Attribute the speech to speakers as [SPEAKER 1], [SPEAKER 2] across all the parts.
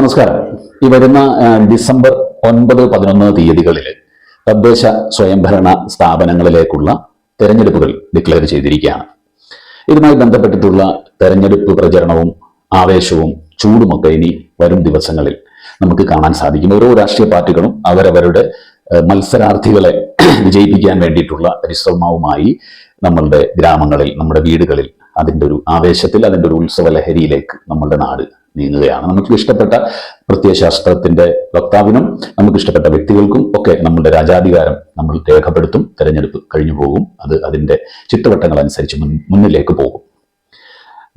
[SPEAKER 1] നമസ്കാരം ഈ വരുന്ന ഡിസംബർ ഒൻപത് പതിനൊന്ന് തീയതികളിൽ തദ്ദേശ സ്വയംഭരണ സ്ഥാപനങ്ങളിലേക്കുള്ള തെരഞ്ഞെടുപ്പുകൾ ഡിക്ലെയർ ചെയ്തിരിക്കുകയാണ് ഇതുമായി ബന്ധപ്പെട്ടിട്ടുള്ള തെരഞ്ഞെടുപ്പ് പ്രചരണവും ആവേശവും ചൂടുമൊക്കെ ഇനി വരും ദിവസങ്ങളിൽ നമുക്ക് കാണാൻ സാധിക്കും ഓരോ രാഷ്ട്രീയ പാർട്ടികളും അവരവരുടെ മത്സരാർത്ഥികളെ വിജയിപ്പിക്കാൻ വേണ്ടിയിട്ടുള്ള പരിശ്രമവുമായി നമ്മളുടെ ഗ്രാമങ്ങളിൽ നമ്മുടെ വീടുകളിൽ അതിൻ്റെ ഒരു ആവേശത്തിൽ അതിൻ്റെ ഒരു ഉത്സവ ലഹരിയിലേക്ക് നമ്മളുടെ നാട് നീങ്ങുകയാണ് നമുക്ക് ഇഷ്ടപ്പെട്ട പ്രത്യയശാസ്ത്രത്തിന്റെ വക്താവിനും നമുക്ക് ഇഷ്ടപ്പെട്ട വ്യക്തികൾക്കും ഒക്കെ നമ്മുടെ രാജാധികാരം നമ്മൾ രേഖപ്പെടുത്തും തെരഞ്ഞെടുപ്പ് കഴിഞ്ഞു പോകും അത് അതിന്റെ ചിട്ടവട്ടങ്ങൾ അനുസരിച്ച് മുന്നിലേക്ക് പോകും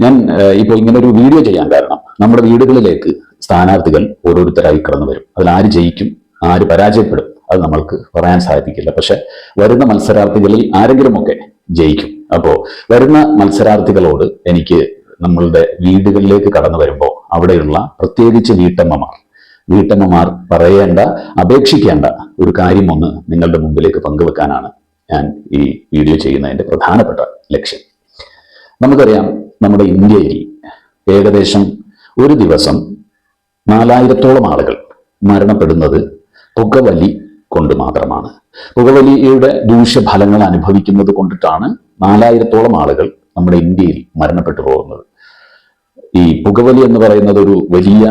[SPEAKER 1] ഞാൻ ഇപ്പോൾ ഇങ്ങനെ ഒരു വീഡിയോ ചെയ്യാൻ കാരണം നമ്മുടെ വീടുകളിലേക്ക് സ്ഥാനാർത്ഥികൾ ഓരോരുത്തരായി കടന്നു വരും അതിൽ ആര് ജയിക്കും ആര് പരാജയപ്പെടും അത് നമ്മൾക്ക് പറയാൻ സാധിക്കില്ല പക്ഷെ വരുന്ന മത്സരാർത്ഥികളിൽ ആരെങ്കിലുമൊക്കെ ജയിക്കും അപ്പോൾ വരുന്ന മത്സരാർത്ഥികളോട് എനിക്ക് നമ്മളുടെ വീടുകളിലേക്ക് കടന്നു വരുമ്പോൾ അവിടെയുള്ള പ്രത്യേകിച്ച് വീട്ടമ്മമാർ വീട്ടമ്മമാർ പറയേണ്ട അപേക്ഷിക്കേണ്ട ഒരു കാര്യം ഒന്ന് നിങ്ങളുടെ മുമ്പിലേക്ക് പങ്കുവെക്കാനാണ് ഞാൻ ഈ വീഡിയോ ചെയ്യുന്നതിൻ്റെ പ്രധാനപ്പെട്ട ലക്ഷ്യം നമുക്കറിയാം നമ്മുടെ ഇന്ത്യയിൽ ഏകദേശം ഒരു ദിവസം നാലായിരത്തോളം ആളുകൾ മരണപ്പെടുന്നത് പുകവലി കൊണ്ട് മാത്രമാണ് പുകവലിയുടെ ദൂഷ്യഫലങ്ങൾ അനുഭവിക്കുന്നത് കൊണ്ടിട്ടാണ് നാലായിരത്തോളം ആളുകൾ നമ്മുടെ ഇന്ത്യയിൽ മരണപ്പെട്ടു പോകുന്നത് ഈ പുകവലി എന്ന് പറയുന്നത് ഒരു വലിയ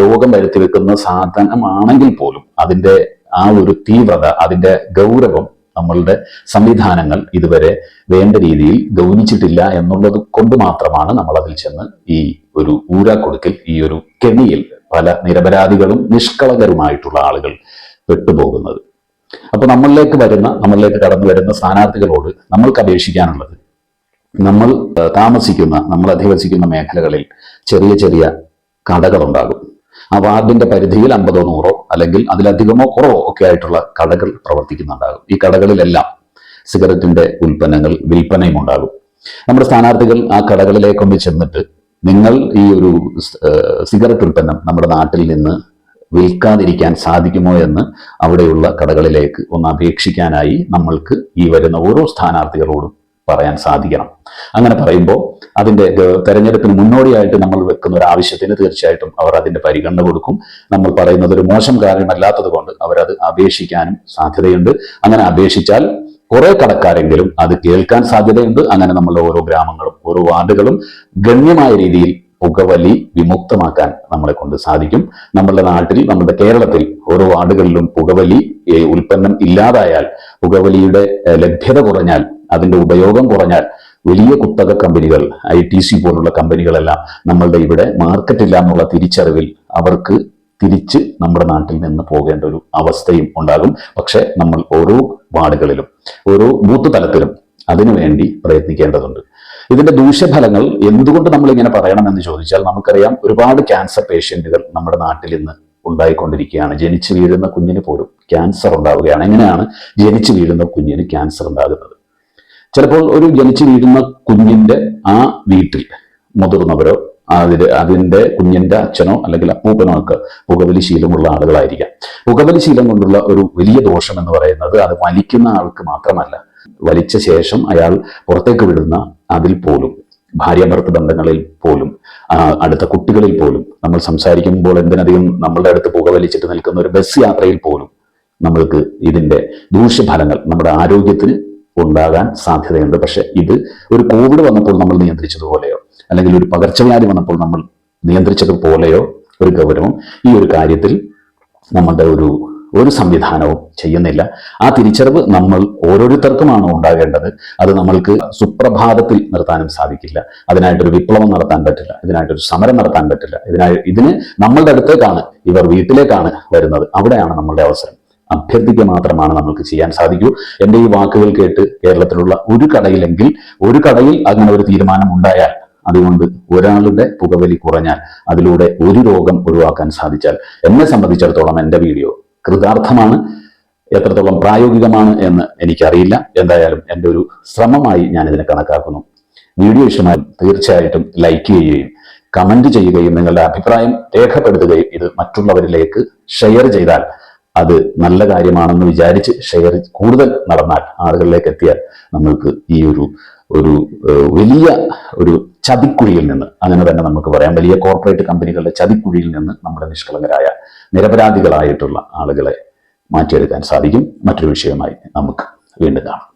[SPEAKER 1] രോഗം വരുത്തി വെക്കുന്ന സാധനമാണെങ്കിൽ പോലും അതിൻ്റെ ആ ഒരു തീവ്രത അതിൻ്റെ ഗൗരവം നമ്മളുടെ സംവിധാനങ്ങൾ ഇതുവരെ വേണ്ട രീതിയിൽ ഗൗനിച്ചിട്ടില്ല എന്നുള്ളത് കൊണ്ട് മാത്രമാണ് നമ്മൾ അതിൽ ചെന്ന് ഈ ഒരു ഊരാക്കൊടുക്കിൽ ഈ ഒരു കെണിയിൽ പല നിരപരാധികളും നിഷ്കളകരുമായിട്ടുള്ള ആളുകൾ പെട്ടുപോകുന്നത് അപ്പൊ നമ്മളിലേക്ക് വരുന്ന നമ്മളിലേക്ക് കടന്നു വരുന്ന സ്ഥാനാർത്ഥികളോട് നമ്മൾക്ക് അപേക്ഷിക്കാനുള്ളത് നമ്മൾ താമസിക്കുന്ന നമ്മൾ അധിവസിക്കുന്ന മേഖലകളിൽ ചെറിയ ചെറിയ കടകളുണ്ടാകും ആ വാർഡിന്റെ പരിധിയിൽ അമ്പതോ നൂറോ അല്ലെങ്കിൽ അതിലധികമോ കുറവോ ഒക്കെ ആയിട്ടുള്ള കടകൾ പ്രവർത്തിക്കുന്നുണ്ടാകും ഈ കടകളിലെല്ലാം സിഗരറ്റിന്റെ ഉൽപ്പന്നങ്ങൾ വിൽപ്പനയും ഉണ്ടാകും നമ്മുടെ സ്ഥാനാർത്ഥികൾ ആ കടകളിലേക്കൊന്ന് ചെന്നിട്ട് നിങ്ങൾ ഈ ഒരു സിഗരറ്റ് ഉൽപ്പന്നം നമ്മുടെ നാട്ടിൽ നിന്ന് വിൽക്കാതിരിക്കാൻ സാധിക്കുമോ എന്ന് അവിടെയുള്ള കടകളിലേക്ക് ഒന്ന് അപേക്ഷിക്കാനായി നമ്മൾക്ക് ഈ വരുന്ന ഓരോ സ്ഥാനാർത്ഥികളോടും പറയാൻ സാധിക്കണം അങ്ങനെ പറയുമ്പോൾ അതിന്റെ തെരഞ്ഞെടുപ്പിന് മുന്നോടിയായിട്ട് നമ്മൾ വെക്കുന്ന ഒരു ആവശ്യത്തിന് തീർച്ചയായിട്ടും അവർ അതിന്റെ പരിഗണന കൊടുക്കും നമ്മൾ പറയുന്നത് ഒരു മോശം കാര്യമല്ലാത്തത് കൊണ്ട് അവരത് അപേക്ഷിക്കാനും സാധ്യതയുണ്ട് അങ്ങനെ അപേക്ഷിച്ചാൽ കുറെ കടക്കാരെങ്കിലും അത് കേൾക്കാൻ സാധ്യതയുണ്ട് അങ്ങനെ നമ്മളുടെ ഓരോ ഗ്രാമങ്ങളും ഓരോ വാർഡുകളും ഗണ്യമായ രീതിയിൽ പുകവലി വിമുക്തമാക്കാൻ നമ്മളെ കൊണ്ട് സാധിക്കും നമ്മുടെ നാട്ടിൽ നമ്മുടെ കേരളത്തിൽ ഓരോ വാർഡുകളിലും പുകവലി ഉൽപ്പന്നം ഇല്ലാതായാൽ പുകവലിയുടെ ലഭ്യത കുറഞ്ഞാൽ അതിന്റെ ഉപയോഗം കുറഞ്ഞാൽ വലിയ കുത്തക കമ്പനികൾ ഐ ടി സി പോലുള്ള കമ്പനികളെല്ലാം നമ്മളുടെ ഇവിടെ മാർക്കറ്റ് എന്നുള്ള തിരിച്ചറിവിൽ അവർക്ക് തിരിച്ച് നമ്മുടെ നാട്ടിൽ നിന്ന് പോകേണ്ട ഒരു അവസ്ഥയും ഉണ്ടാകും പക്ഷെ നമ്മൾ ഓരോ വാർഡുകളിലും ഓരോ ബൂത്ത് തലത്തിലും അതിനുവേണ്ടി പ്രയത്നിക്കേണ്ടതുണ്ട് ഇതിന്റെ ദൂഷ്യഫലങ്ങൾ എന്തുകൊണ്ട് നമ്മൾ ഇങ്ങനെ പറയണമെന്ന് ചോദിച്ചാൽ നമുക്കറിയാം ഒരുപാട് ക്യാൻസർ പേഷ്യൻറ്റുകൾ നമ്മുടെ നാട്ടിൽ ഇന്ന് ഉണ്ടായിക്കൊണ്ടിരിക്കുകയാണ് ജനിച്ചു വീഴുന്ന കുഞ്ഞിന് പോലും ക്യാൻസർ ഉണ്ടാവുകയാണ് എങ്ങനെയാണ് ജനിച്ചു വീഴുന്ന കുഞ്ഞിന് ക്യാൻസർ ഉണ്ടാകുന്നത് ചിലപ്പോൾ ഒരു ജനിച്ചു വീഴുന്ന കുഞ്ഞിൻ്റെ ആ വീട്ടിൽ മുതിർന്നവരോ അതിൽ അതിൻ്റെ കുഞ്ഞിൻ്റെ അച്ഛനോ അല്ലെങ്കിൽ അപ്പൂപ്പനോ ഒക്കെ പുകവലി ശീലമുള്ള ആളുകളായിരിക്കാം പുകവലി ശീലം കൊണ്ടുള്ള ഒരു വലിയ ദോഷം എന്ന് പറയുന്നത് അത് വലിക്കുന്ന ആൾക്ക് മാത്രമല്ല വലിച്ച ശേഷം അയാൾ പുറത്തേക്ക് വിടുന്ന അതിൽ പോലും ഭാര്യാഭർത്ത ബന്ധങ്ങളിൽ പോലും അടുത്ത കുട്ടികളിൽ പോലും നമ്മൾ സംസാരിക്കുമ്പോൾ എന്തിനധികം നമ്മളുടെ അടുത്ത് പുകവലിച്ചിട്ട് നിൽക്കുന്ന ഒരു ബസ് യാത്രയിൽ പോലും നമ്മൾക്ക് ഇതിൻ്റെ ദൂഷ്യഫലങ്ങൾ നമ്മുടെ ആരോഗ്യത്തിന് ഉണ്ടാകാൻ സാധ്യതയുണ്ട് പക്ഷെ ഇത് ഒരു കോവിഡ് വന്നപ്പോൾ നമ്മൾ നിയന്ത്രിച്ചതുപോലെയോ അല്ലെങ്കിൽ ഒരു പകർച്ചവ്യാധി വന്നപ്പോൾ നമ്മൾ നിയന്ത്രിച്ചതുപോലെയോ ഒരു ഗൗരവം ഈ ഒരു കാര്യത്തിൽ നമ്മളുടെ ഒരു ഒരു സംവിധാനവും ചെയ്യുന്നില്ല ആ തിരിച്ചറിവ് നമ്മൾ ഓരോരുത്തർക്കുമാണ് ഉണ്ടാകേണ്ടത് അത് നമ്മൾക്ക് സുപ്രഭാതത്തിൽ നിർത്താനും സാധിക്കില്ല അതിനായിട്ടൊരു വിപ്ലവം നടത്താൻ പറ്റില്ല ഇതിനായിട്ടൊരു സമരം നടത്താൻ പറ്റില്ല ഇതിനായി ഇതിന് നമ്മളുടെ അടുത്തേക്കാണ് ഇവർ വീട്ടിലേക്കാണ് വരുന്നത് അവിടെയാണ് നമ്മളുടെ അവസരം അഭ്യർത്ഥിക്കുക മാത്രമാണ് നമ്മൾക്ക് ചെയ്യാൻ സാധിക്കൂ എൻ്റെ ഈ വാക്കുകൾ കേട്ട് കേരളത്തിലുള്ള ഒരു കടയിലെങ്കിൽ ഒരു കടയിൽ അങ്ങനെ ഒരു തീരുമാനം ഉണ്ടായാൽ അതുകൊണ്ട് ഒരാളുടെ പുകവലി കുറഞ്ഞാൽ അതിലൂടെ ഒരു രോഗം ഒഴിവാക്കാൻ സാധിച്ചാൽ എന്നെ സംബന്ധിച്ചിടത്തോളം എൻ്റെ വീഡിയോ കൃതാർത്ഥമാണ് എത്രത്തോളം പ്രായോഗികമാണ് എന്ന് എനിക്കറിയില്ല എന്തായാലും എൻ്റെ ഒരു ശ്രമമായി ഞാൻ ഇതിനെ കണക്കാക്കുന്നു വീഡിയോ ഇഷ്ടമായി തീർച്ചയായിട്ടും ലൈക്ക് ചെയ്യുകയും കമന്റ് ചെയ്യുകയും നിങ്ങളുടെ അഭിപ്രായം രേഖപ്പെടുത്തുകയും ഇത് മറ്റുള്ളവരിലേക്ക് ഷെയർ ചെയ്താൽ അത് നല്ല കാര്യമാണെന്ന് വിചാരിച്ച് ഷെയർ കൂടുതൽ നടന്നാൽ ആളുകളിലേക്ക് എത്തിയാൽ നമ്മൾക്ക് ഈ ഒരു ഒരു വലിയ ഒരു ചതിക്കുഴിയിൽ നിന്ന് അങ്ങനെ തന്നെ നമുക്ക് പറയാം വലിയ കോർപ്പറേറ്റ് കമ്പനികളുടെ ചതിക്കുഴിയിൽ നിന്ന് നമ്മുടെ നിഷ്കളങ്കരായ നിരപരാധികളായിട്ടുള്ള ആളുകളെ മാറ്റിയെടുക്കാൻ സാധിക്കും മറ്റൊരു വിഷയമായി നമുക്ക് വീണ്ടും കാണാം